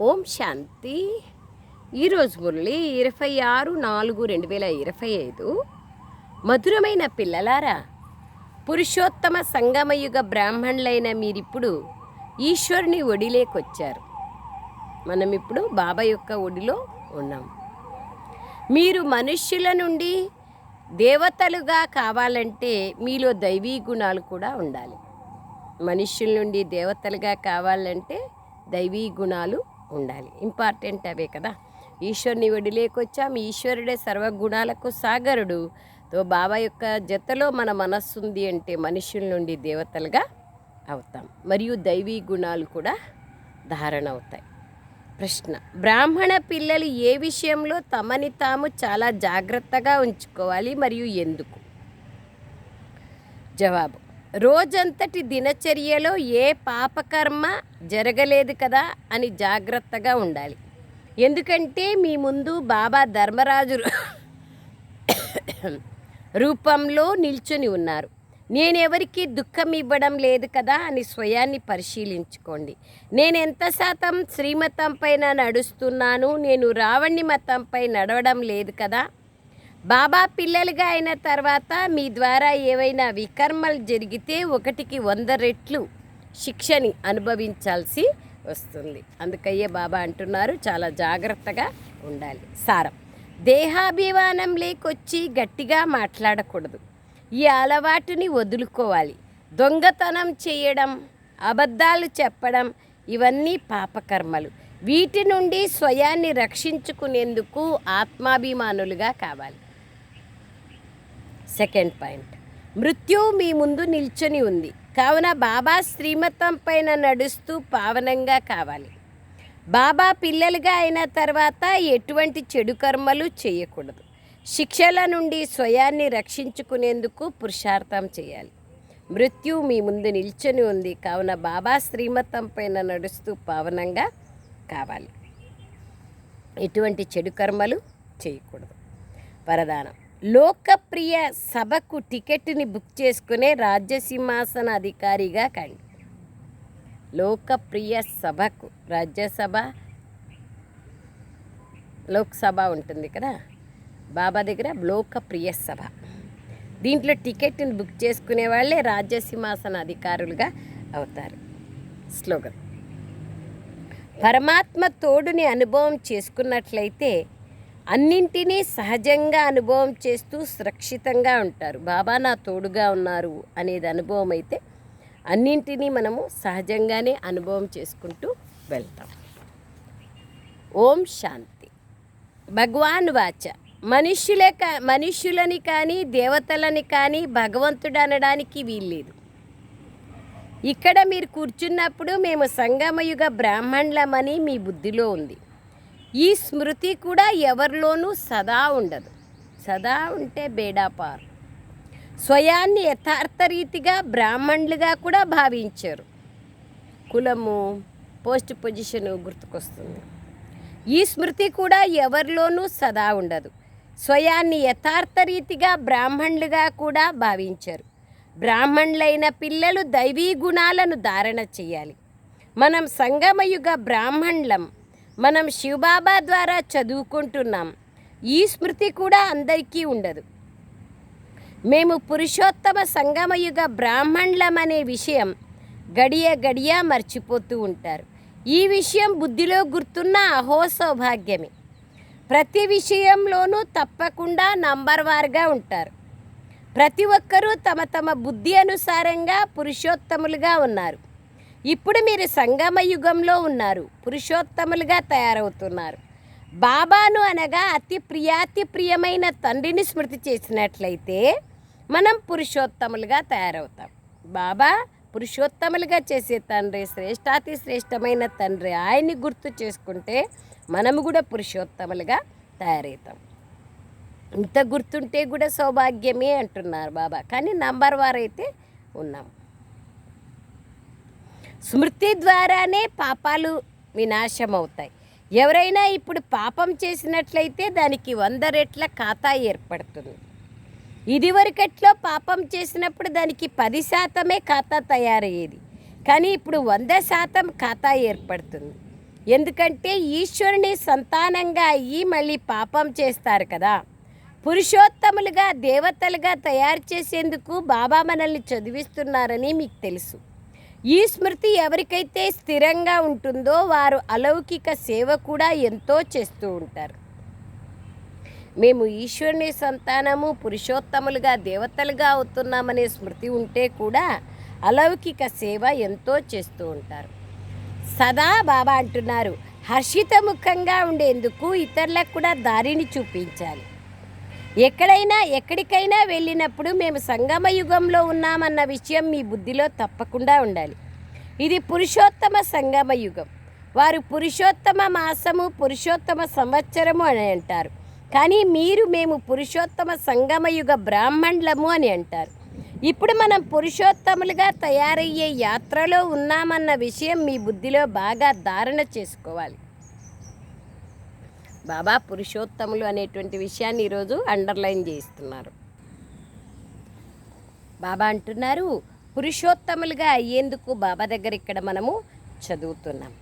ఓం శాంతి. ఈరోజు మురళి ఇరవై ఆరు నాలుగు రెండు వేల ఇరవై ఐదు. మధురమైన పిల్లలారా పురుషోత్తమ సంగమయుగ బ్రాహ్మణులైన మీరిప్పుడు ఈశ్వరుని ఒడిలేకొచ్చారు. మనం ఇప్పుడు బాబా యొక్క ఒడిలో ఉన్నాం. మీరు మనుష్యుల నుండి దేవతలుగా కావాలంటే మీలో దైవీ గుణాలు కూడా ఉండాలి. మనుష్యుల నుండి దేవతలుగా కావాలంటే దైవీ గుణాలు ఉండాలి. ఇంపార్టెంట్ అవే కదా. ఈశ్వరుని వడిలేకొచ్చాం ఈశ్వరుడే సర్వగుణాలకు సాగరుడు. తో బాబా యొక్క జతలో మన మనస్సుంది అంటే మనుషుల నుండి దేవతలుగా అవుతాం. మరియు దైవీ గుణాలు కూడా ధారణ అవుతాయి. ప్రశ్న. బ్రాహ్మణ పిల్లలు ఏ విషయంలో తమని తాము చాలా జాగ్రత్తగా ఉంచుకోవాలి? మరియు ఎందుకు? జవాబు. రోజంతటి దినచర్యలో ఏ పాపకర్మ జరగలేదు కదా అని జాగ్రత్తగా ఉండాలి. ఎందుకంటే మీ ముందు బాబా ధర్మరాజు రూపంలో నిల్చొని ఉన్నారు. నేనెవరికి దుఃఖం ఇవ్వడం లేదు కదా అని స్వయాన్ని పరిశీలించుకోండి. నేను ఎంత శాతం శ్రీమతం పైన నడుస్తున్నాను నేను రావణి మతంపై నడవడం లేదు కదా? బాబా పిల్లలుగా అయిన తర్వాత మీ ద్వారా ఏవైనా వికర్మలు జరిగితే ఒకటికి వంద రెట్లు శిక్షని అనుభవించాల్సి వస్తుంది. అందుకయ్యే బాబా అంటున్నారు చాలా జాగ్రత్తగా ఉండాలి. సారం. దేహాభిమానం లేకొచ్చి గట్టిగా మాట్లాడకూడదు. ఈ అలవాటుని వదులుకోవాలి. దొంగతనం చేయడం అబద్ధాలు చెప్పడం ఇవన్నీ పాపకర్మలు. వీటి నుండి స్వయాన్ని రక్షించుకునేందుకు ఆత్మాభిమానులుగా కావాలి. Second point. మృత్యు మీ ముందు నిల్చొని ఉంది. కావున బాబా శ్రీమతం పైన నడుస్తూ పావనంగా కావాలి. బాబా పిల్లలుగా అయిన తర్వాత ఎటువంటి చెడు కర్మలు చేయకూడదు. శిక్షల నుండి స్వయాన్ని రక్షించుకునేందుకు పురుషార్థం చేయాలి. మృత్యు మీ ముందు నిల్చొని ఉంది. కావున బాబా శ్రీమతం పైన నడుస్తూ పావనంగా కావాలి. ఎటువంటి చెడు కర్మలు చేయకూడదు. వరదానం. లోకప్రియ సభకు టికెట్ని బుక్ చేసుకునే రాజ్యసింహాసన అధికారిగా కండి. లోకప్రియ సభకు రాజ్యసభ లోక్సభ ఉంటుంది కదా? బాబా దగ్గర లోకప్రియ సభ. దీంట్లో టికెట్ని బుక్ చేసుకునే వాళ్ళే రాజ్యసింహాసన అధికారులుగా అవుతారు. స్లోగన్. పరమాత్మ తోడుని అనుభవం చేసుకున్నట్లయితే అన్నింటినీ సహజంగా అనుభవం చేస్తూ సురక్షితంగా ఉంటారు. బాబా నా తోడుగా ఉన్నారు అనేది అనుభవం అయితే అన్నింటినీ మనము సహజంగానే అనుభవం చేసుకుంటూ వెళ్తాం. ఓం శాంతి. భగవాన్ వాచ. మనుష్యులే కా మనుష్యులని కానీ దేవతలని కానీ భగవంతుడు అనడానికి వీల్లేదు. ఇక్కడ మీరు కూర్చున్నప్పుడు మేము సంగమయుగ బ్రాహ్మణులమని మీ బుద్ధిలో ఉంది. ఈ స్మృతి కూడా ఎవరిలోనూ సదా ఉండదు. సదా ఉంటే బేడాపార్ స్వయాన్ని యథార్థ రీతిగా బ్రాహ్మణులుగా కూడా భావించారు. కులము పోస్ట్ పొజిషను గుర్తుకొస్తుంది. ఈ స్మృతి కూడా ఎవరిలోనూ సదా ఉండదు. స్వయాన్ని యథార్థ రీతిగా బ్రాహ్మణులుగా కూడా భావించారు. బ్రాహ్మణులైన పిల్లలు దైవీ గుణాలను ధారణ చేయాలి. మనం సంగమయుగ బ్రాహ్మణులం. మనం శివబాబా ద్వారా చదువుకుంటున్నాం. ఈ స్మృతి కూడా అందరికీ ఉండదు. మేము పురుషోత్తమ సంగమయుగ బ్రాహ్మణులం అనే విషయం గడియ గడియ మర్చిపోతూ ఉంటారు. ఈ విషయం బుద్ధిలో గుర్తున్న అహో సౌభాగ్యమే. ప్రతి విషయంలోనూ తప్పకుండా నంబర్ వార్గా ఉంటారు. ప్రతి ఒక్కరూ తమ తమ బుద్ధి అనుసారంగా పురుషోత్తములుగా ఉన్నారు. ఇప్పుడు మీరు సంగమ యుగంలో ఉన్నారు పురుషోత్తములుగా తయారవుతున్నారు. బాబాను అనగా అతి ప్రియాతి ప్రియమైన తండ్రిని స్మృతి చేసినట్లయితే మనం పురుషోత్తములుగా తయారవుతాం. బాబా పురుషోత్తములుగా చేసే తండ్రి శ్రేష్టాతి శ్రేష్టమైన తండ్రి ఆయన్ని గుర్తు చేసుకుంటే మనము కూడా పురుషోత్తములుగా తయారవుతాం. ఇంత గుర్తుంటే కూడా సౌభాగ్యమే అంటున్నారు బాబా. కానీ నంబర్ వారైతే ఉన్నాం. స్మృతి ద్వారానే పాపాలు వినాశం అవుతాయి ఎవరైనా ఇప్పుడు పాపం చేసినట్లయితే దానికి వంద రెట్ల ఖాతా ఏర్పడుతుంది. ఇదివరకట్లో పాపం చేసినప్పుడు దానికి పది శాతమే ఖాతా తయారయ్యేది. కానీ ఇప్పుడు వంద శాతం ఖాతా ఏర్పడుతుంది. ఎందుకంటే ఈశ్వరుని సంతానంగా అయ్యి మళ్ళీ పాపం చేస్తారు కదా. పురుషోత్తములుగా దేవతలుగా తయారు చేసేందుకు బాబా మనల్ని చదివిస్తున్నారని మీకు తెలుసు. ఈ స్మృతి ఎవరికైతే స్థిరంగా ఉంటుందో వారు అలౌకిక సేవ కూడా ఎంతో చేస్తూ ఉంటారు. మేము ఈశ్వరుని సంతానము పురుషోత్తములుగా దేవతలుగా అవుతున్నామనే స్మృతి ఉంటే కూడా అలౌకిక సేవ ఎంతో చేస్తూ ఉంటారు. సదా బాబా అంటున్నారు హర్షితముఖంగా ఉండేందుకు ఇతరులకు కూడా దారిని చూపించాలి. ఎక్కడైనా ఎక్కడికైనా వెళ్ళినప్పుడు మేము సంగమ యుగంలో ఉన్నామన్న విషయం మీ బుద్ధిలో తప్పకుండా ఉండాలి. ఇది పురుషోత్తమ సంగమ యుగం. వారు పురుషోత్తమ మాసము పురుషోత్తమ సంవత్సరము అని అంటారు. కానీ మీరు మేము పురుషోత్తమ సంగమయుగ బ్రాహ్మణులము అని అంటారు. ఇప్పుడు మనం పురుషోత్తములుగా తయారయ్యే యాత్రలో ఉన్నామన్న విషయం మీ బుద్ధిలో బాగా ధారణ చేసుకోవాలి. బాబా పురుషోత్తములు అనేటువంటి విషయాన్ని ఈరోజు అండర్లైన్ చేస్తున్నారు బాబా అంటున్నారు పురుషోత్తములుగా అయ్యేందుకు బాబా దగ్గర ఇక్కడ మనము చదువుతున్నాం.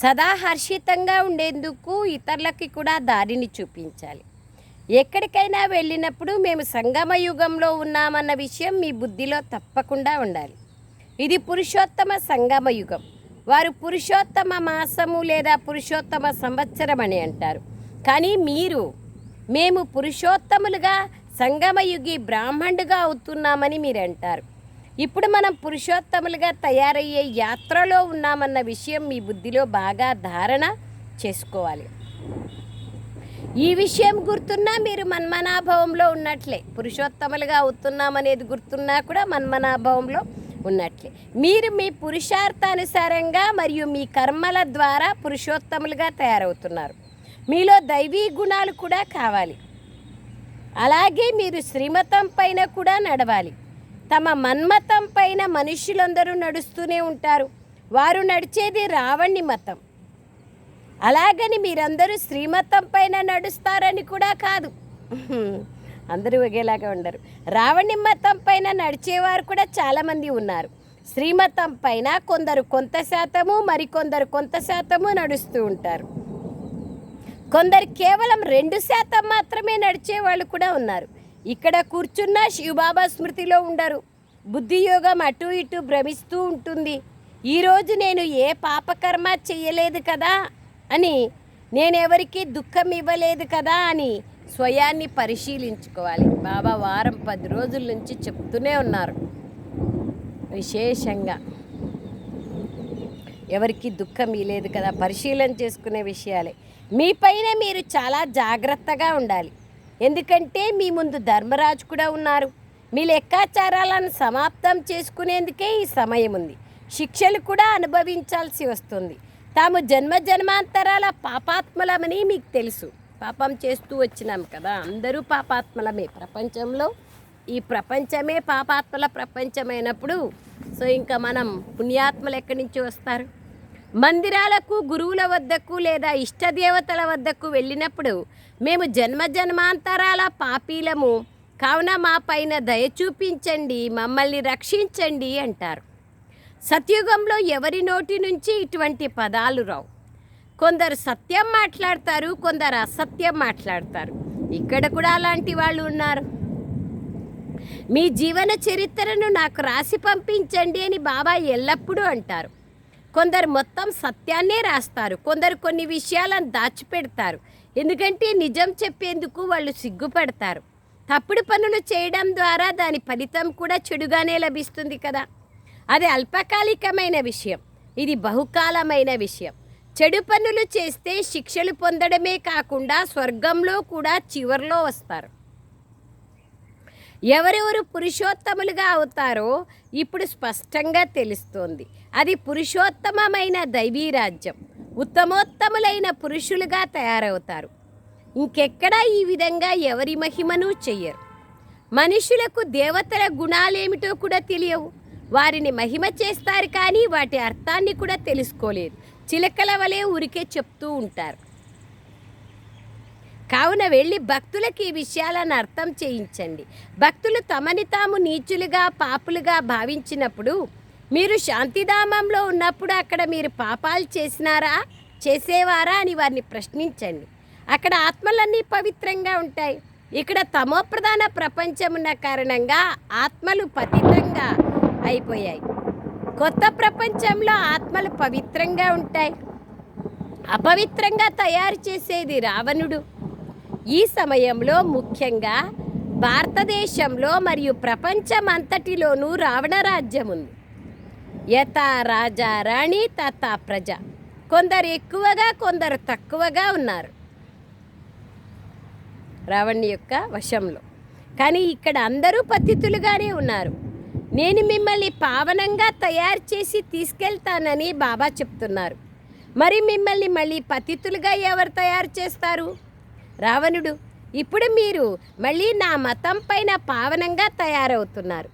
సదా హర్షితంగా ఉండేందుకు ఇతరులకి కూడా దారిని చూపించాలి. ఎక్కడికైనా వెళ్ళినప్పుడు మేము సంగమ యుగంలో ఉన్నామన్న విషయం మీ బుద్ధిలో తప్పకుండా ఉండాలి. ఇది పురుషోత్తమ సంగమ యుగం. వారు పురుషోత్తమ మాసము లేదా పురుషోత్తమ సంవత్సరం అని అంటారు. కానీ మీరు మేము పురుషోత్తములుగా సంగమయుగి బ్రాహ్మణుడుగా అవుతున్నామని మీరు అంటారు. ఇప్పుడు మనం పురుషోత్తములుగా తయారయ్యే యాత్రలో ఉన్నామన్న విషయం మీ బుద్ధిలో బాగా ధారణ చేసుకోవాలి. ఈ విషయం గుర్తున్నా మీరు మన్మనాభావంలో ఉన్నట్లే. పురుషోత్తములుగా అవుతున్నామనేది గుర్తున్నా కూడా మన్మనాభావంలో ఉన్నట్లే. మీరు మీ పురుషార్థానుసారంగా మరియు మీ కర్మల ద్వారా పురుషోత్తములుగా తయారవుతున్నారు. మీలో దైవీ గుణాలు కూడా కావాలి. అలాగే మీరు శ్రీమతం పైన కూడా నడవాలి. తమ మన్మతం పైన మనుషులందరూ నడుస్తూనే ఉంటారు. వారు నడిచేది రావణి మతం. అలాగని మీరందరూ శ్రీమతం పైన నడుస్తారని కూడా కాదు. అందరూ ఒకేలాగా ఉండరు. రావణి మతం పైన నడిచేవారు కూడా చాలామంది ఉన్నారు. శ్రీమతం పైన కొందరు కొంత శాతము మరికొందరు కొంత శాతము నడుస్తూ ఉంటారు. కొందరు కేవలం రెండు శాతం మాత్రమే నడిచే వాళ్ళు కూడా ఉన్నారు. ఇక్కడ కూర్చున్న శివబాబా స్మృతిలో ఉండరు. బుద్ధి యోగం అటు ఇటు భ్రమిస్తూ ఉంటుంది. ఈరోజు నేను ఏ పాపకర్మ చేయలేదు కదా అని నేను దుఃఖం ఇవ్వలేదు కదా అని స్వయాన్ని పరిశీలించుకోవాలి. బాబా వారం పది రోజుల నుంచి చెప్తూనే ఉన్నారు. విశేషంగా. ఎవరికి దుఃఖం ఇలేదు కదా పరిశీలన చేసుకునే విషయాలే. మీపైన మీరు చాలా జాగ్రత్తగా ఉండాలి. ఎందుకంటే మీ ముందు ధర్మరాజు కూడా ఉన్నారు. మీ లెక్కాచారాలను సమాప్తం చేసుకునేందుకే ఈ సమయం ఉంది. శిక్షలు కూడా అనుభవించాల్సి వస్తుంది. తాము జన్మ జన్మాంతరాల పాపాత్మలమని మీకు తెలుసు. పాపం చేస్తూ వచ్చినాం కదా. అందరూ పాపాత్మలమే. ప్రపంచంలో ఈ ప్రపంచమే పాపాత్మల ప్రపంచమైనప్పుడు సో ఇంకా మనం పుణ్యాత్మలు ఎక్కడి నుంచి వస్తారు? మందిరాలకు గురువుల వద్దకు లేదా ఇష్టదేవతల వద్దకు వెళ్ళినప్పుడు మేము జన్మ జన్మాంతరాల పాపీలము. కావున మా పైన దయ చూపించండి మమ్మల్ని రక్షించండి అంటారు. సత్యుగంలో ఎవరి నోటి నుంచి ఇటువంటి పదాలు రావు. కొందరు సత్యం మాట్లాడతారు కొందరు అసత్యం మాట్లాడతారు. ఇక్కడ కూడా అలాంటి వాళ్ళు ఉన్నారు. మీ జీవన చరిత్రను నాకు రాసి పంపించండి అని బాబా ఎల్లప్పుడూ అంటారు. కొందరు మొత్తం సత్యాన్నే రాస్తారు కొందరు కొన్ని విషయాలను దాచిపెడతారు. ఎందుకంటే నిజం చెప్పేందుకు వాళ్ళు సిగ్గుపడతారు. తప్పుడు పనులు చేయడం ద్వారా దాని ఫలితం కూడా చెడుగానే లభిస్తుంది కదా. అది అల్పకాలికమైన విషయం. ఇది బహుకాలమైన విషయం. చెడు పనులు చేస్తే శిక్షలు పొందడమే కాకుండా స్వర్గంలో కూడా చివర్లో వస్తారు. ఎవరెవరు పురుషోత్తములుగా అవుతారో ఇప్పుడు స్పష్టంగా తెలుస్తోంది. అది పురుషోత్తమమైన దైవీ రాజ్యం ఉత్తమోత్తములైన పురుషులుగా తయారవుతారు. ఇంకెక్కడా ఈ విధంగా ఎవరి మహిమను చెయ్యరు. మనుషులకు దేవతల గుణాలేమిటో కూడా తెలియవు. వారిని మహిమ చేస్తారు కానీ వాటి అర్థాన్ని కూడా తెలుసుకోలేదు. చిలకల వలె ఊరికే చెప్తూ ఉంటారు. కావున వెళ్ళి భక్తులకి ఈ విషయాలను అర్థం చేయించండి. భక్తులు తమని తాము నీచులుగా పాపులుగా భావించినప్పుడు మీరు శాంతిధామంలో ఉన్నప్పుడు అక్కడ మీరు పాపాలు చేసినారా చేసేవారా అని వారిని ప్రశ్నించండి. అక్కడ ఆత్మలన్నీ పవిత్రంగా ఉంటాయి. ఇక్కడ తమోప్రధాన ప్రపంచం ఉన్న కారణంగా ఆత్మలు పతితంగా కొత్త ప్రపంచంలో ఆత్మలు పవిత్రంగా ఉంటాయి. అపవిత్రంగా తయారు చేసేది రావణుడు. ఈ సమయంలో ముఖ్యంగా భారతదేశంలో మరియు ప్రపంచం అంతటిలోనూ రావణ రాజ్యం ఉంది. యథా రాజా రాణి తథా ప్రజ. కొందరు ఎక్కువగా కొందరు తక్కువగా ఉన్నారు. రావణ్ యొక్క వశంలో. కానీ ఇక్కడ అందరూ పతితులుగానే ఉన్నారు. నేను మిమ్మల్ని పావనంగా తయారు చేసి తీసుకెళ్తానని బాబా చెప్తున్నారు. మరి మిమ్మల్ని మళ్ళీ పతితులుగా ఎవరు తయారు చేస్తారు? రావణుడు ఇప్పుడు మీరు మళ్ళీ నా మతం పైన పావనంగా తయారవుతున్నారు.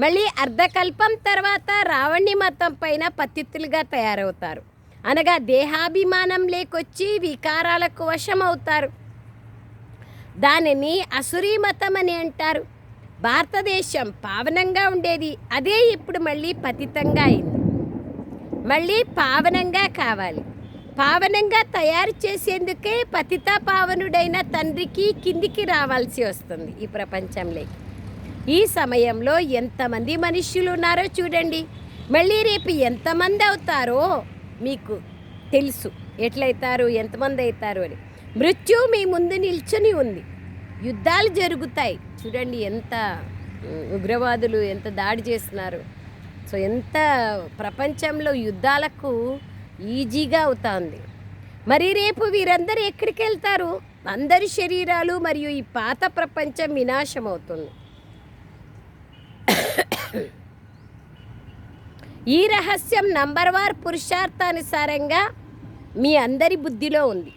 మళ్ళీ అర్ధకల్పం తర్వాత రావణి మతం పైన పతితులుగా తయారవుతారు. అనగా దేహాభిమానం లేకొచ్చి వికారాలకు వశమవుతారు. దానిని అసురీ మతం అని అంటారు. భారతదేశం పావనంగా ఉండేది. అదే ఇప్పుడు మళ్ళీ పతితంగా అయింది. మళ్ళీ పావనంగా కావాలి. పావనంగా తయారు చేసేందుకే పతిత పావనుడైన తండ్రికి కిందికి రావాల్సి వస్తుంది ఈ ప్రపంచంలోకి ఈ సమయంలో ఎంతమంది మనుష్యులు ఉన్నారో చూడండి. మళ్ళీ రేపు ఎంతమంది అవుతారో మీకు తెలుసు. ఎట్లయితారు? ఎంతమంది అవుతారు అని. మృత్యు మీ ముందు నిల్చుని ఉంది. యుద్ధాలు జరుగుతాయి. చూడండి ఎంత ఉగ్రవాదులు ఎంత దాడి చేస్తున్నారు. సో ఎంత ప్రపంచంలో యుద్ధాలకు ఈజీగా అవుతుంది. మరి రేపు వీరందరూ ఎక్కడికి వెళ్తారు? అందరి శరీరాలు మరియు ఈ పాత ప్రపంచం వినాశం అవుతుంది. ఈ రహస్యం నంబర్ వార్ పురుషార్థానుసారంగా మీ అందరి బుద్ధిలో ఉంది.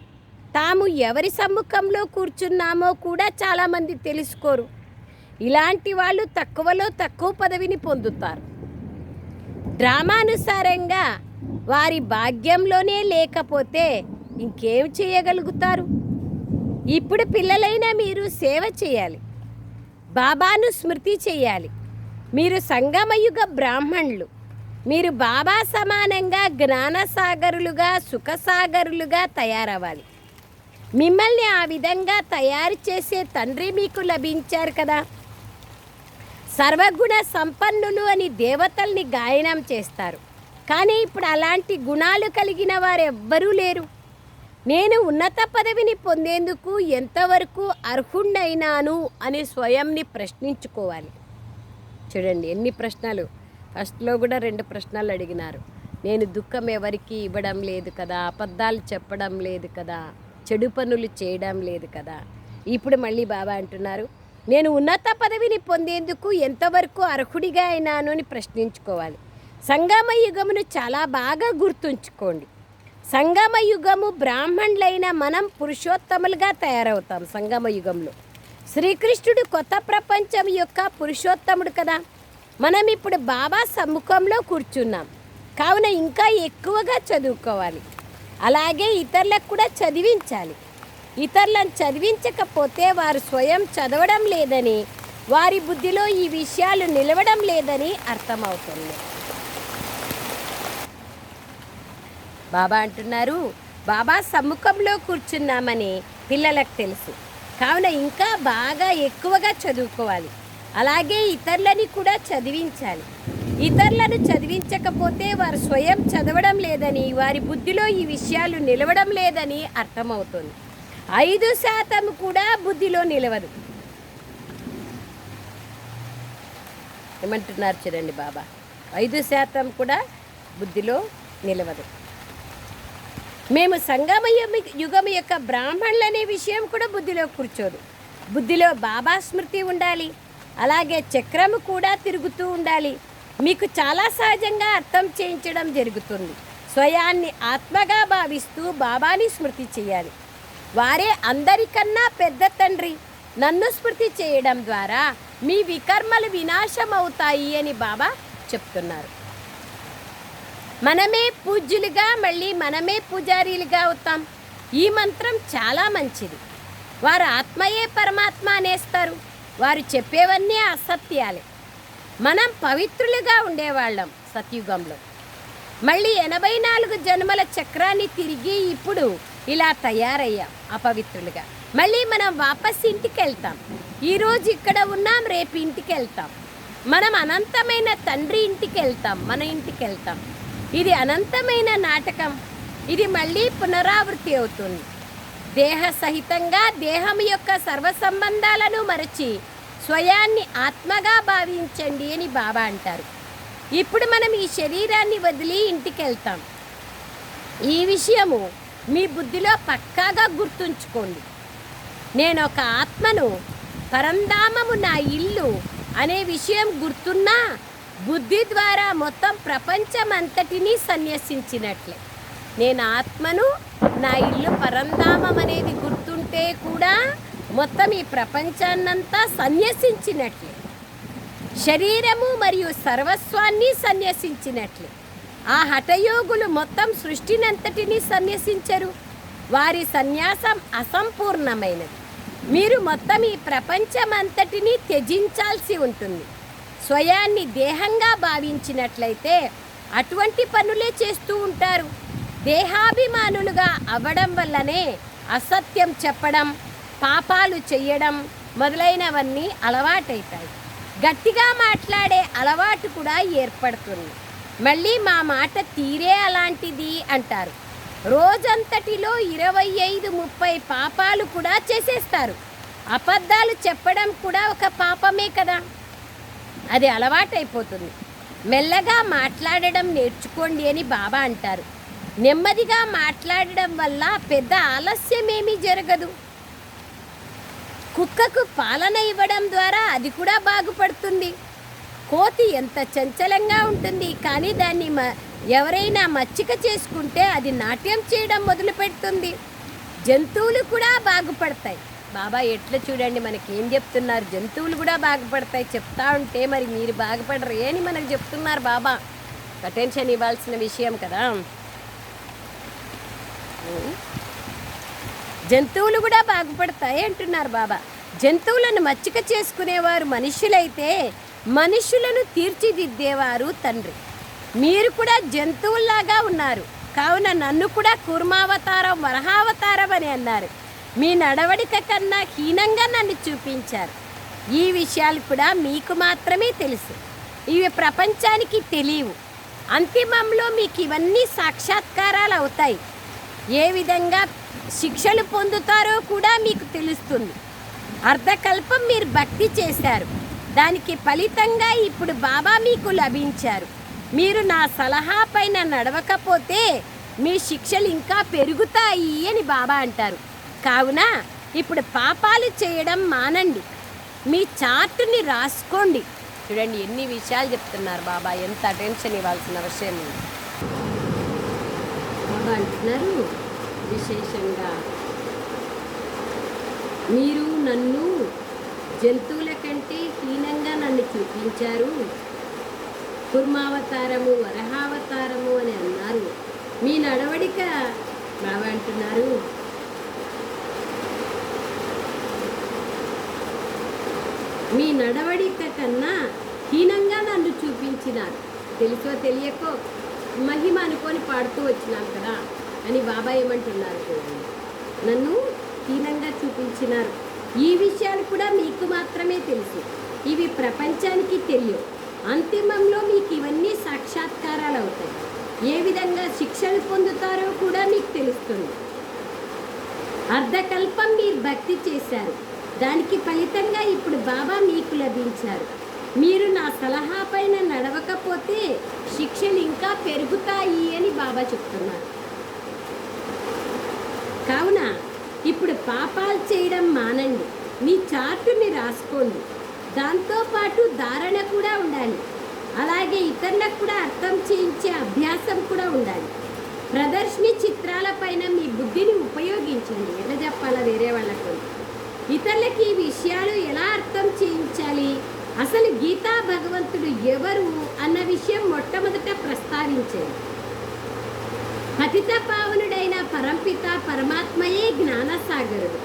తాము ఎవరి సమ్ముఖంలో కూర్చున్నామో కూడా చాలామంది తెలుసుకోరు. ఇలాంటి వాళ్ళు తక్కువలో తక్కువ పదవిని పొందుతారు. డ్రామానుసారంగా వారి భాగ్యంలోనే లేకపోతే ఇంకేం చేయగలుగుతారు? ఇప్పుడు పిల్లలైన మీరు సేవ చేయాలి. బాబాను స్మృతి చేయాలి. మీరు సంగమయుగ బ్రాహ్మణులు. మీరు బాబా సమానంగా జ్ఞానసాగరులుగా సుఖసాగరులుగా తయారవ్వాలి. మిమ్మల్ని ఆ విధంగా తయారు చేసే తండ్రి మీకు లభించారు కదా. సర్వగుణ సంపన్నులు అని దేవతల్ని గాయనం చేస్తారు. కానీ ఇప్పుడు అలాంటి గుణాలు కలిగిన వారెవ్వరూ లేరు. నేను ఉన్నత పదవిని పొందేందుకు ఎంతవరకు అర్హుణ్ణైనాను అని స్వయంని ప్రశ్నించుకోవాలి. చూడండి ఎన్ని ప్రశ్నలు. ఫస్ట్లో కూడా రెండు ప్రశ్నలు అడిగినారు. నేను దుఃఖం ఎవరికి ఇవ్వడం లేదు కదా అబద్ధాలు చెప్పడం లేదు కదా చెడు పనులు చేయడం లేదు కదా. ఇప్పుడు మళ్ళీ బాబా అంటున్నారు నేను ఉన్నత పదవిని పొందేందుకు ఎంతవరకు అర్హుడిగా అయినాను అని ప్రశ్నించుకోవాలి. సంగమ యుగమును చాలా బాగా గుర్తుంచుకోండి. సంగమ యుగము బ్రాహ్మణులైన మనం పురుషోత్తములుగా తయారవుతాం సంగమ యుగంలో. శ్రీకృష్ణుడు కొత్త ప్రపంచం యొక్క పురుషోత్తముడు కదా. మనం ఇప్పుడు బాబా సమ్ముఖంలో కూర్చున్నాం. కావున ఇంకా ఎక్కువగా చదువుకోవాలి. అలాగే ఇతరులకు కూడా చదివించాలి. ఇతరులను చదివించకపోతే వారు స్వయం చదవడం లేదని వారి బుద్ధిలో ఈ విషయాలు నిలవడం లేదని అర్థమవుతుంది. బాబా అంటున్నారు బాబా సమ్ముఖంలో కూర్చున్నామని పిల్లలకు తెలుసు. కావున ఇంకా బాగా ఎక్కువగా చదువుకోవాలి. అలాగే ఇతరులని కూడా చదివించాలి. ఇతరులను చదివించకపోతే వారు స్వయం చదవడం లేదని వారి బుద్ధిలో ఈ విషయాలు నిలవడం లేదని అర్థమవుతుంది. ఐదు శాతం కూడా బుద్ధిలో నిలవదు. ఏమంటున్నారు చూడండి బాబా. ఐదు శాతం కూడా బుద్ధిలో నిలవదు. మేము సంగమయుగ యుగం యొక్క బ్రాహ్మణులు అనే విషయం కూడా బుద్ధిలో కూర్చోదు. బుద్ధిలో బాబా స్మృతి ఉండాలి. అలాగే చక్రము కూడా తిరుగుతూ ఉండాలి. మీకు చాలా సహజంగా అర్థం చేయించడం జరుగుతుంది. స్వయాన్ని ఆత్మగా భావిస్తూ బాబాని స్మృతి చేయాలి. వారే అందరికన్నా పెద్ద తండ్రి. నన్ను స్మృతి చేయడం ద్వారా మీ వికర్మలు వినాశం అవుతాయి అని బాబా చెప్తున్నారు. మనమే పూజ్యులుగా మళ్ళీ మనమే పూజారీలుగా అవుతాం. ఈ మంత్రం చాలా మంచిది. వారు ఆత్మయే పరమాత్మ అనేస్తారు. వారు చెప్పేవన్నీ అసత్యాలే. మనం పవిత్రులుగా ఉండేవాళ్ళం సత్యుగంలో. మళ్ళీ ఎనభై నాలుగు జన్మల చక్రాన్ని తిరిగి ఇప్పుడు ఇలా తయారయ్యాం అపవిత్రులుగా. మళ్ళీ మనం వాపస్ ఇంటికి వెళ్తాం ఈరోజు ఇక్కడ ఉన్నాం రేపు ఇంటికి వెళ్తాం మనం అనంతమైన తండ్రి ఇంటికి వెళ్తాం మన ఇంటికి వెళ్తాం ఇది అనంతమైన నాటకం. ఇది మళ్ళీ పునరావృతి అవుతుంది. దేహ సహితంగా దేహం యొక్క సర్వ సంబంధాలను మరచి స్వయాన్ని ఆత్మగా భావించండి అని బాబా అంటారు. ఇప్పుడు మనం ఈ శరీరాన్ని వదిలి ఇంటికి వెళ్తాం ఈ విషయము మీ బుద్ధిలో పక్కాగా గుర్తుంచుకోండి. నేను ఒక ఆత్మను పరంధామము నా ఇల్లు అనే విషయం గుర్తున్నా బుద్ధి ద్వారా మొత్తం ప్రపంచమంతటినీ సన్యసించినట్లే. నేను ఆత్మను నా ఇల్లు పరంధామం అనేది గుర్తుంటే కూడా మొత్తం ఈ ప్రపంచాన్నంతా సన్యసించినట్లే. శరీరము మరియు సర్వస్వాన్ని సన్యసించినట్లే. ఆ హఠయోగులు మొత్తం సృష్టినంతటినీ సన్యసించరు. వారి సన్యాసం అసంపూర్ణమైనది. మీరు మొత్తం ఈ ప్రపంచమంతటినీ త్యజించాల్సి ఉంటుంది. స్వయాన్ని దేహంగా భావించినట్లయితే అటువంటి పనులే చేస్తూ ఉంటారు. దేహాభిమానులుగా అవ్వడం వల్లనే అసత్యం చెప్పడం పాపాలు చెయ్యడం మొదలైనవన్నీ అలవాటైతాయి. గట్టిగా మాట్లాడే అలవాటు కూడా ఏర్పడుతుంది. మళ్ళీ మా మాట తీరే అలాంటిది అంటారు. రోజంతటిలో ఇరవై ఐదు ముప్పై పాపాలు కూడా చేసేస్తారు. అబద్ధాలు చెప్పడం కూడా ఒక పాపమే కదా. అది అలవాటైపోతుంది. మెల్లగా మాట్లాడడం నేర్చుకోండి అని బాబా అంటారు. నెమ్మదిగా మాట్లాడడం వల్ల పెద్ద ఆలస్యమేమీ జరగదు. కుక్కకు పాలన ఇవ్వడం ద్వారా అది కూడా బాగుపడుతుంది. కోతి ఎంత చంచలంగా ఉంటుంది కానీ దాన్ని మ ఎవరైనా మచ్చిక చేసుకుంటే అది నాట్యం చేయడం మొదలు పెడుతుంది. జంతువులు కూడా బాగుపడతాయి. బాబా ఎట్లా చూడండి మనకి ఏం చెప్తున్నారు? జంతువులు కూడా బాగుపడతాయి. చెప్తా ఉంటే మరి మీరు బాగుపడరు అని మనకు చెప్తున్నారు బాబా. అటెన్షన్ ఇవ్వాల్సిన విషయం కదా. జంతువులు కూడా బాగుపడతాయి అంటున్నారు బాబా. జంతువులను మచ్చిక చేసుకునేవారు మనుషులైతే మనుషులను తీర్చిదిద్దేవారు తండ్రి. మీరు కూడా జంతువుల్లాగా ఉన్నారు. కావున నన్ను కూడా కూర్మావతారం వరహావతారం అని అన్నారు. మీ నడవడిక కన్నా హీనంగా నన్ను చూపించారు. ఈ విషయాలు కూడా మీకు మాత్రమే తెలుసు. ఇవి ప్రపంచానికి తెలియవు. అంతిమంలో మీకు ఇవన్నీ సాక్షాత్కారాలు అవుతాయి. ఏ విధంగా శిక్షలు పొందుతారో కూడా మీకు తెలుస్తుంది. అర్ధకల్పం మీరు భక్తి చేశారు. దానికి ఫలితంగా ఇప్పుడు బాబా మీకు లభించారు. మీరు నా సలహా పైన నడవకపోతే మీ శిక్షలు ఇంకా పెరుగుతాయి అని బాబా అంటారు. కావున ఇప్పుడు పాపాలు చేయడం మానండి. మీ చార్టుని రాసుకోండి. చూడండి ఎన్ని విషయాలు చెప్తున్నారు బాబా. ఎంత అటెన్షన్ ఇవ్వాల్సిన విషయం ఉంది బాబా అంటున్నారు విశేషంగా మీరు నన్ను జంతువుల కంటే హీనంగా నన్ను చూపించారు. కుర్మావతారము వరహావతారము అని అన్నారు. మీ నడవడిక బాబా అంటున్నారు. మీ నడవడిక కన్నా హీనంగా నన్ను చూపించినారు. తెలుసో తెలియకో మహిమ అనుకొని పాడుతూ వచ్చినాను కదా అని బాబా ఏమంటున్నారు నన్ను హీనంగా చూపించినారు. ఈ విషయాలు కూడా మీకు మాత్రమే తెలుసు. ఇవి ప్రపంచానికి తెలియవు. అంతిమంలో మీకు ఇవన్నీ సాక్షాత్కారాలు అవుతాయి. ఏ విధంగా శిక్షలు పొందుతారో కూడా మీకు తెలుస్తుంది. అర్ధకల్పం మీరు భక్తి చేశారు. దానికి ఫలితంగా ఇప్పుడు బాబా మీకు లభించారు. మీరు నా సలహా పైన నడవకపోతే శిక్షలు ఇంకా పెరుగుతాయి అని బాబా చెప్తున్నారు. కావున ఇప్పుడు పాపాలు చేయడం మానండి. మీ చార్టుని రాసుకోండి. దాంతోపాటు ధారణ కూడా ఉండాలి. అలాగే ఇతరులకు కూడా అర్థం చేయించే అభ్యాసం కూడా ఉండాలి. ప్రదర్శని చిత్రాలపైన మీ బుద్ధిని ఉపయోగించండి. ఎలా చెప్పాలా వేరే వాళ్ళకు? ఇతరులకి ఈ విషయాలు ఎలా అర్థం చేయించాలి? అసలు గీతా భగవంతుడు ఎవరు? అన్న విషయం మొట్టమొదట ప్రస్తావించండి. పతిత పావనుడైన పరంపిత పరమాత్మయే జ్ఞానసాగరుడు.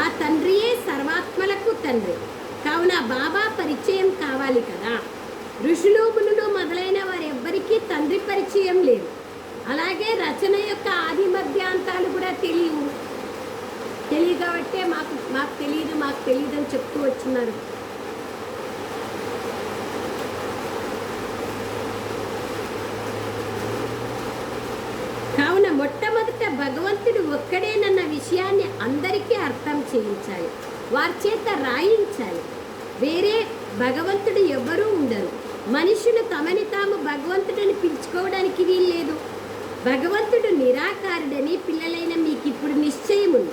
ఆ తండ్రియే సర్వాత్మలకు తండ్రి. కావున బాబా పరిచయం కావాలి కదా. ఋషులు మునులు మొదలైన వారెవ్వరికీ తండ్రి పరిచయం లేదు. అలాగే రచన యొక్క ఆది మధ్యాంతాలు కూడా తెలియవు. తెలియదు కాబట్టే మాకు మాకు తెలియదు మాకు తెలియదు అని చెప్తూ వచ్చినారు కావున మొట్టమొదట భగవంతుడు ఒక్కడేనన్న విషయాన్ని అందరికీ అర్థం చేయించాలి. వారి చేత రాయించాలి. వేరే భగవంతుడు ఎవ్వరూ ఉండరు. మనుషులు తమని తాము భగవంతుడిని పిలుచుకోవడానికి వీల్లేదు. భగవంతుడు నిరాకారుడని పిల్లలైన మీకు ఇప్పుడు నిశ్చయం ఉంది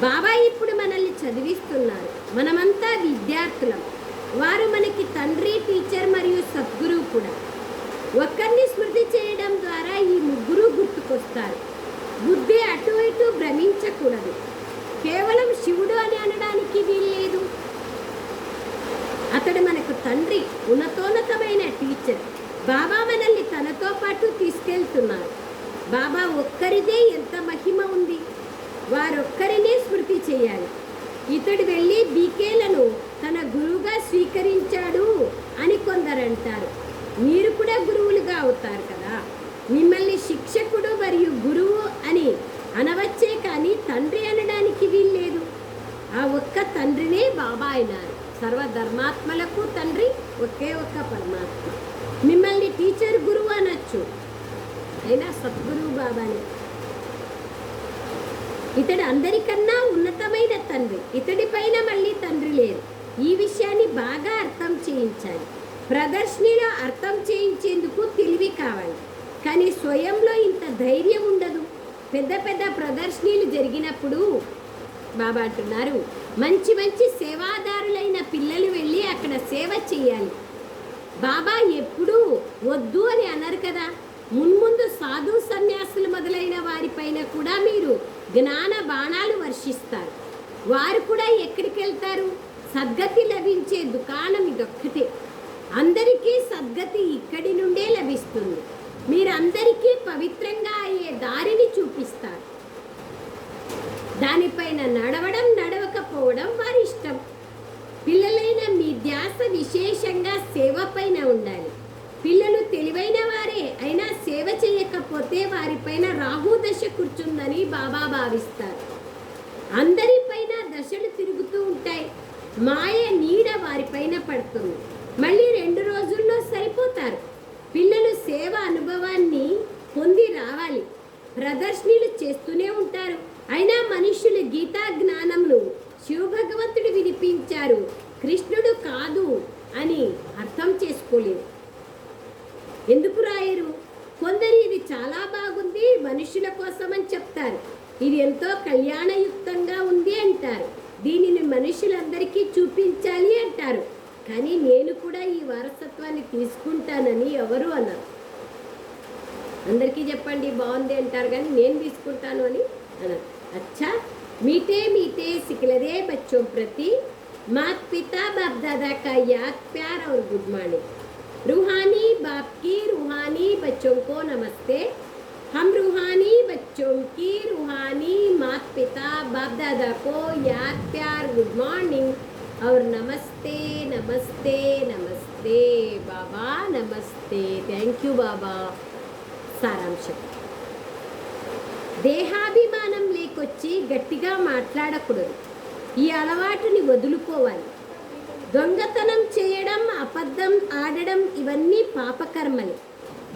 బాబా ఇప్పుడు మనల్ని చదివిస్తున్నారు. మనమంతా విద్యార్థులం. వారు మనకి తండ్రి టీచర్ మరియు సద్గురువు కూడా. ఒక్కరిని స్మృతి చేయడం ద్వారా ఈ ముగ్గురు గుర్తుకొస్తారు. బుద్ధి అటు ఇటు భ్రమించకూడదు. కేవలం శివుడు అని అనడానికి వీల్లేదు. అతడు మనకు తండ్రి ఉన్నతోన్నతమైన టీచర్. బాబా మనల్ని తనతో పాటు తీసుకెళ్తున్నారు. బాబా ఒక్కరిదే ఎంత మహిమ ఉంది. వారొక్కరినే స్మృతి చేయాలి. ఇతడు వెళ్ళి బీకేలను తన గురువుగా స్వీకరించాడు అని కొందరంటారు. మీరు కూడా గురువులుగా అవుతారు కదా. మిమ్మల్ని శిక్షకుడు మరియు గురువు తండ్రి. అనవచ్చే కానీ తండ్రి అనడానికి వీల్లేదు. ఆ ఒక్క తండ్రినే బాబా అయినారు. సర్వధర్మాత్మలకు తండ్రి ఒకే ఒక్క పరమాత్మ. మిమ్మల్ని టీచర్ గురువు అనొచ్చు. అయినా సద్గురువు బాబానే. ఇతడు అందరికన్నా ఉన్నతమైన తండ్రి. ఇతడి పైన మళ్ళీ తండ్రి లేరు. ఈ విషయాన్ని బాగా అర్థం చేయించాలి. ప్రదర్శనలో అర్థం చేయించేందుకు తెలివి కావాలి. కానీ స్వయంలో ఇంత ధైర్యం ఉండదు. పెద్ద పెద్ద ప్రదర్శనలు జరిగినప్పుడు బాబా అంటున్నారు మంచి మంచి సేవాదారులైన పిల్లలు వెళ్ళి అక్కడ సేవ చేయాలి బాబా ఎప్పుడూ వద్దు అని అన్నారు కదా. మున్ముందు సాధు సన్యాసులు మొదలైన వారిపైన కూడా మీరు జ్ఞాన బాణాలు వర్షిస్తారు. వారు కూడా ఎక్కడికి వెళ్తారు? సద్గతి లభించే దుకాణం ఇదొక్కటే. అందరికీ సద్గతి ఇక్కడి నుండే లభిస్తుంది. మీరందరికీ పవిత్రంగా అయ్యే దారిని చూపిస్తారు. దానిపైన నడవడం నడవకపోవడం వారి ఇష్టం. పిల్లలైన మీ ధ్యాస విశేషంగా సేవ పైన ఉండాలి. పిల్లలు తెలివైన వారే అయినా సేవ చేయకపోతే వారిపైన రాహు దశ కూర్చుందని బాబా భావిస్తారు. అందరిపైన దశలు తిరుగుతూ ఉంటాయి. మాయ నీడ వారిపైన పడుతుంది. మళ్ళీ రెండు రోజుల్లో సరిపోతారు. పిల్లలు సేవ అనుభవాన్ని పొంది రావాలి. ప్రదర్శనలు చేస్తూనే ఉంటారు. అయినా మనుష్యులు గీతా జ్ఞానంను శివభగవంతుడు వినిపించారు. కృష్ణుడు కాదు అని అర్థం చేసుకోలేదు. ఎందుకు రాయరు? కొందరు ఇది చాలా బాగుంది మనుషుల కోసం అని చెప్తారు. ఇది ఎంతో కళ్యాణయుక్తంగా ఉంది అంటారు. దీనిని మనుషులందరికీ చూపించాలి అంటారు. కానీ నేను కూడా ఈ వారసత్వాన్ని తీసుకుంటానని ఎవరు అన్నారు అందరికీ చెప్పండి బాగుంది అంటారు కానీ నేను తీసుకుంటాను అని అన్నారు అచ్చా మీటే మీటే సిక్లరే బచ్చోं प्रति मात पिता बाप दादा का याद प्यार और गुड मॉर्निंग रूहानी बाप की रूहानी बच्चों को नमस्ते हम रूहानी बच्चों की रूहानी मात पिता बाप दादा को याद प्यार गुड मॉर्निंग और नमस्ते नमस्ते नमस्ते बाबा नमस्ते थैंक यू बाबा సారాంశం దేహాభిమానం లేకొచ్చి గట్టిగా మాట్లాడకూడదు ఈ అలవాటుని వదులుకోవాలి దొంగతనం చేయడం అబద్ధం ఆడడం ఇవన్నీ పాపకర్మలు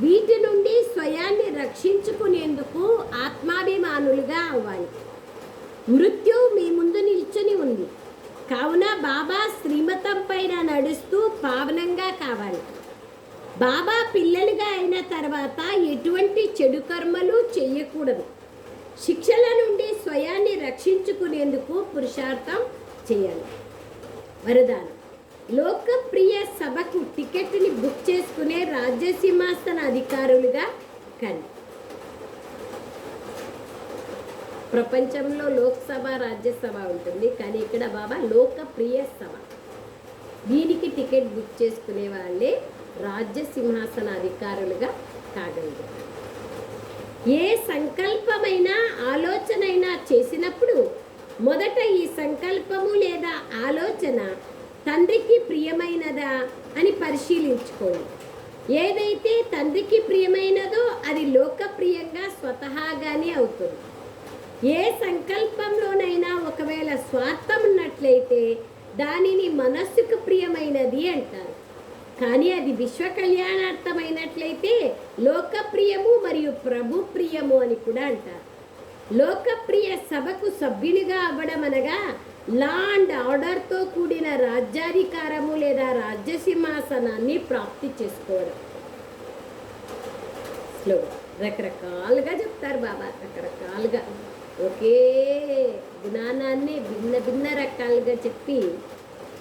వీటి నుండి స్వయాన్ని రక్షించుకునేందుకు ఆత్మాభిమానులుగా అవ్వాలి మృత్యు మీ ముందు నిల్చుని ఉంది కావున బాబా శ్రీమతం పైన నడుస్తూ పావనంగా కావాలి. బాబా పిల్లలుగా అయిన తర్వాత ఎటువంటి చెడు కర్మలు చేయకూడదు శిక్షల నుండి స్వయాన్ని రక్షించుకునేందుకు పురుషార్థం చేయాలి. వరదానం. లోకప్రియ సభకు టికెట్ని బుక్ చేసుకునే రాజ్యసింహాసన అధికారులుగా కండి ప్రపంచంలో లోక్సభ రాజ్యసభ ఉంటుంది. కానీ ఇక్కడ బాబా లోకప్రియ సభ. దీనికి టికెట్ బుక్ చేసుకునే వాళ్ళే రాజ్య సింహాసన అధికారులుగా కాగలిగారు ఏ సంకల్పమైనా ఆలోచనైనా చేసినప్పుడు మొదట ఈ సంకల్పము లేదా ఆలోచన తండ్రికి ప్రియమైనదా అని పరిశీలించుకోండి. ఏదైతే తండ్రికి ప్రియమైనదో అది లోకప్రియంగా స్వతహాగానే అవుతుంది. ఏ సంకల్పంలోనైనా ఒకవేళ స్వార్థం ఉన్నట్లయితే దానిని మనస్సుకు ప్రియమైనది అంటారు. కానీ అది విశ్వ కళ్యాణార్థమైనట్లయితే లోకప్రియము మరియు ప్రభు ప్రియము అని కూడా అంటారు. లోకప్రియ సభకు సభ్యునిగా అవ్వడం అనగా లా అండ్ ఆర్డర్తో కూడిన రాజ్యాధికారము లేదా రాజ్యసింహాసనాన్ని ప్రాప్తి చేసుకోవడం. రకరకాలుగా చెప్తారు బాబా రకరకాలుగా. ఒకే జ్ఞానాన్ని భిన్న భిన్న రకాలుగా చెప్పి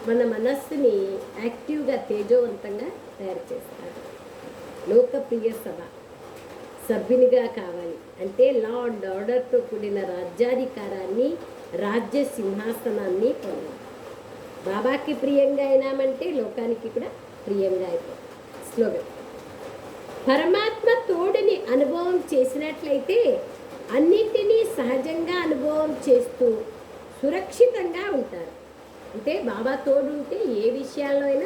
మన మనస్సుని యాక్టివ్గా తేజోవంతంగా తయారు చేస్తారు. లోకప్రియ సభ. సభ్యునిగా కావాలి అంటే లా అండ్ ఆర్డర్తో కూడిన రాజ్యాధికారాన్ని రాజ్య సింహాసనాన్ని పొందాలి. బాబాకి ప్రియంగా అయినామంటే లోకానికి కూడా ప్రియంగా అయిపోయింది స్లోగన్. పరమాత్మ తోడుని అనుభవం చేసినట్లయితే అన్నింటినీ సహజంగా అనుభవం చేస్తూ సురక్షితంగా ఉంటారు. అంటే బాబా తోడు ఉంటే ఏ విషయాల్లో అయినా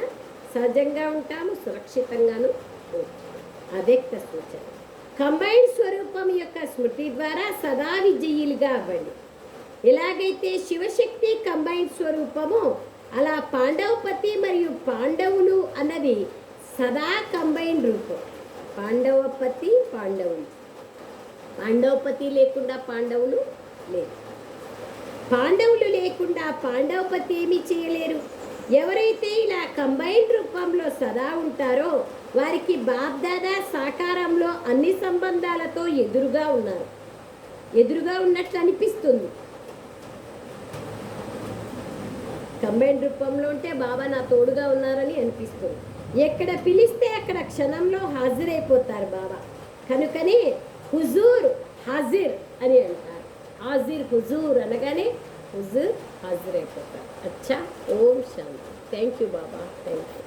సహజంగా ఉంటాము సురక్షితంగాను అవ్యక్త సూచన. కంబైన్డ్ స్వరూపం యొక్క స్మృతి ద్వారా సదా విజయులుగా అవ్వండి. ఎలాగైతే శివశక్తి కంబైన్డ్ స్వరూపమో అలా పాండవపతి మరియు పాండవులు అన్నది సదా కంబైన్ రూపం. పాండవపతి పాండవులు. పాండవపతి లేకుండా పాండవులు లేరు. పాండవులు లేకుండా పాండవపతి ఏమీ చేయలేరు. ఎవరైతే ఇలా కంబైన్డ్ రూపంలో సదా ఉంటారో వారికి బాప్దాదా సాకారంలో అన్ని సంబంధాలతో ఎదురుగా ఉన్నారు. ఎదురుగా ఉన్నట్లు అనిపిస్తుంది. కంబైన్డ్ రూపంలో ఉంటే బాబా నా తోడుగా ఉన్నారని అనిపిస్తుంది. ఎక్కడ పిలిస్తే అక్కడ క్షణంలో హాజరైపోతారు బాబా. కనుకనే హుజూర్ హాజిర్ అని అంటారు. హాజిర్ హుజూర్ అనగానే హుజూర్ హాజరైపోతారు అచ్చా ఓం శాంతి thank you Baba. Thank you